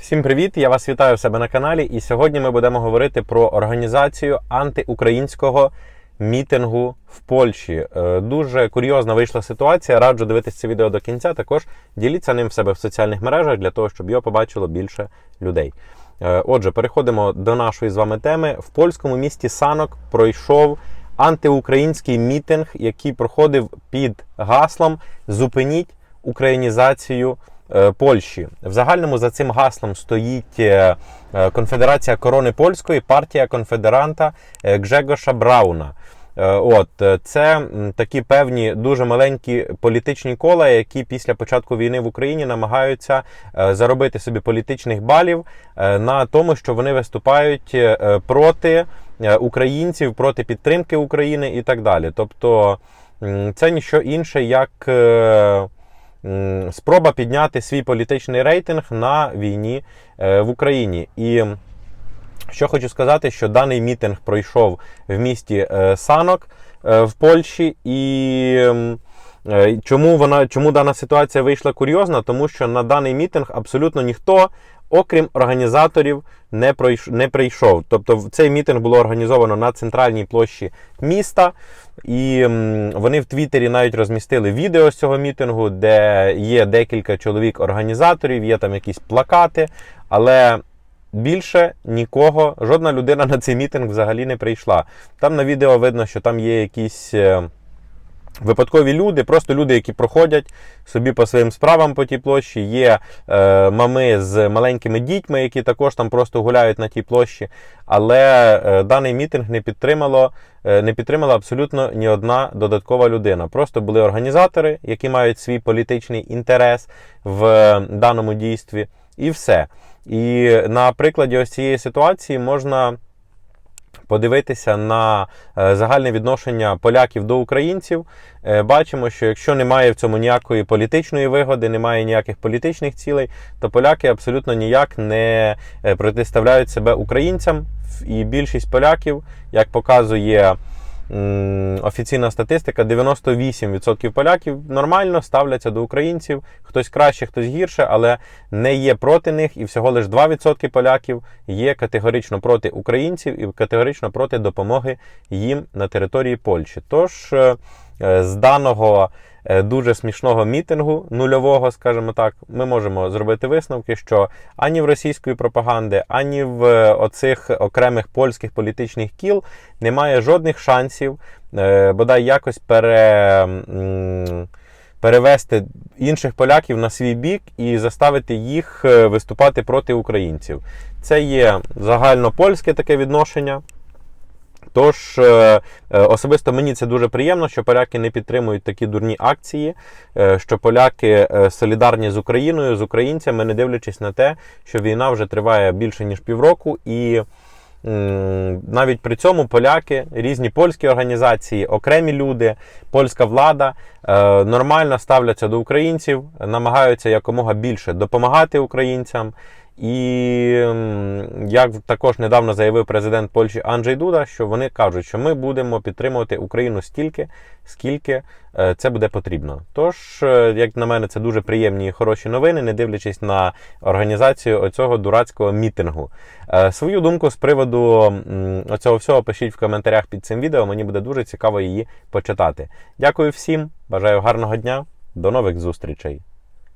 Всім привіт! Я вас вітаю в себе на каналі. І сьогодні ми будемо говорити про організацію антиукраїнського мітингу в Польщі. Е, Дуже курйозна вийшла ситуація. Раджу дивитися це відео до кінця. Також діліться ним в себе в соціальних мережах для того, щоб його побачило більше людей. Е, Отже, переходимо до нашої з вами теми. В польському місті Санок пройшов антиукраїнський мітинг, який проходив під гаслом Зупиніть українізацію. Е, Польщі в загальному за цим гаслом стоїть е, е, Конфедерація корони польської, партія конфедеранта Гжегоша Брауна. От це такі певні дуже маленькі політичні кола, які після початку війни в Україні намагаються заробити собі політичних балів на тому, що вони виступають проти українців, проти підтримки України і так далі. Тобто це ніщо інше, як спроба підняти свій політичний рейтинг на війні е, в Україні. І що хочу сказати, що даний мітинг пройшов в місті е, Санок е, в Польщі, і чому вона чому дана ситуація вийшла курйозна? Тому що на даний мітинг абсолютно ніхто, окрім організаторів, не пройш- не прийшов. Тобто цей мітинг було організовано на центральній площі міста, і вони в Твіттері навіть розмістили відео з цього мітингу, де є декілька чоловік-організаторів, є там якісь плакати, але. Більше нікого, жодна людина на цей мітинг взагалі не прийшла. Там на відео видно, що там є якісь е, випадкові люди, просто люди, які проходять собі по своїм справам по тій площі. Є е, мами з маленькими дітьми, які також там просто гуляють на тій площі. Але е, даний мітинг не підтримало, е, не підтримала абсолютно ні одна додаткова людина. Просто були організатори, які мають свій політичний інтерес в е, даному дійстві, і все. І на прикладі ось цієї ситуації можна подивитися на е, загальне відношення поляків до українців. Е, Бачимо, що якщо немає в цьому ніякої політичної вигоди, немає ніяких політичних цілей, то поляки абсолютно ніяк не е, протиставляють себе українцям. І більшість поляків, як показує офіційна статистика, 98% поляків нормально ставляться до українців, хтось краще, хтось гірше, але не є проти них, і всього лише 2% поляків є категорично проти українців і категорично проти допомоги їм на території Польщі. Тож е, е, з даного дуже смішного мітингу, нульового, скажімо так, ми можемо зробити висновки, що ані в російської пропаганди, ані в е, оцих окремих польських політичних кіл немає жодних шансів е, бодай якось пере. Перевести інших поляків на свій бік і заставити їх е, виступати проти українців. Це є загальнопольське таке відношення. Тож е, е, особисто мені це дуже приємно, що поляки не підтримують такі дурні акції, е, що поляки солідарні з Україною, з українцями, не дивлячись на те, що війна вже триває більше ніж півроку, і навіть при цьому поляки, різні польські організації, окремі люди, польська влада нормально ставляться до українців, намагаються якомога більше допомагати українцям. І як також недавно заявив президент Польщі Анджей Дуда, що вони кажуть, що ми будемо підтримувати Україну стільки, скільки е, це буде потрібно. Тож, е, як на мене, це дуже приємні і хороші новини, не дивлячись на організацію оцього дурацького мітингу. Е, Свою думку з приводу оцього всього пишіть в коментарях під цим відео. Мені буде дуже цікаво її почитати. Дякую всім, бажаю гарного дня, до нових зустрічей.